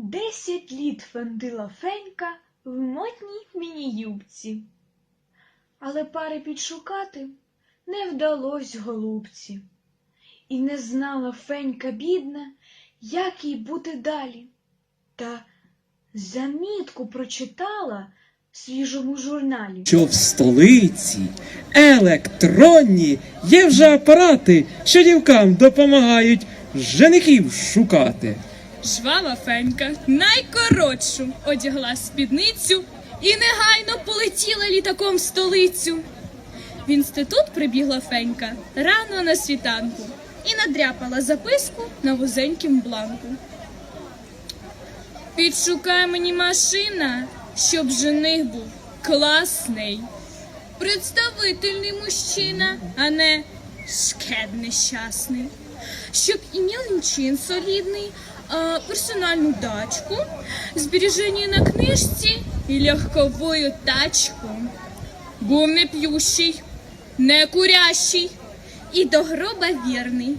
Десять літ фендила Фенька в модній міні-юбці. Але пари підшукати не вдалось голубці. І не знала Фенька бідна, як їй бути далі. Та замітку прочитала в свіжому журналі. що в столиці електронні є вже апарати, що дівкам допомагають женихів шукати. Жвава Фенька найкоротшу одягла спідницю і негайно полетіла літаком в столицю. В інститут прибігла Фенька рано на світанку і надряпала записку на вузенькім бланку. Підшукай мені машина, щоб жених був класний, представительний мужчина, а не шкет нещасний щоб імел він солідний, персональну дачку, збереження на книжці і легковую тачку. Був не п'ющий, не курящий и до гроба верный.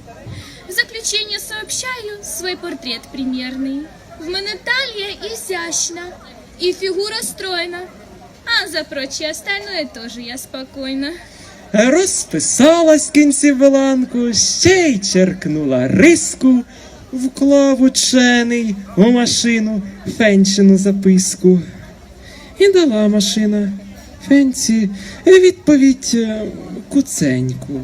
В заключение сообщаю свой портрет примерный. В мене талия изящна и фигура стройна, а за прочее остальное тоже я спокойна. Розписалась кінці Беланку, ще й черкнула риску, вклав учений у машину фенчину записку. І дала машина фенці відповідь е, куценьку.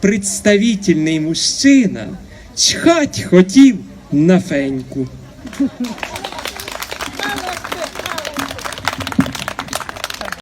Представительний мужчина чхать хотів на феньку.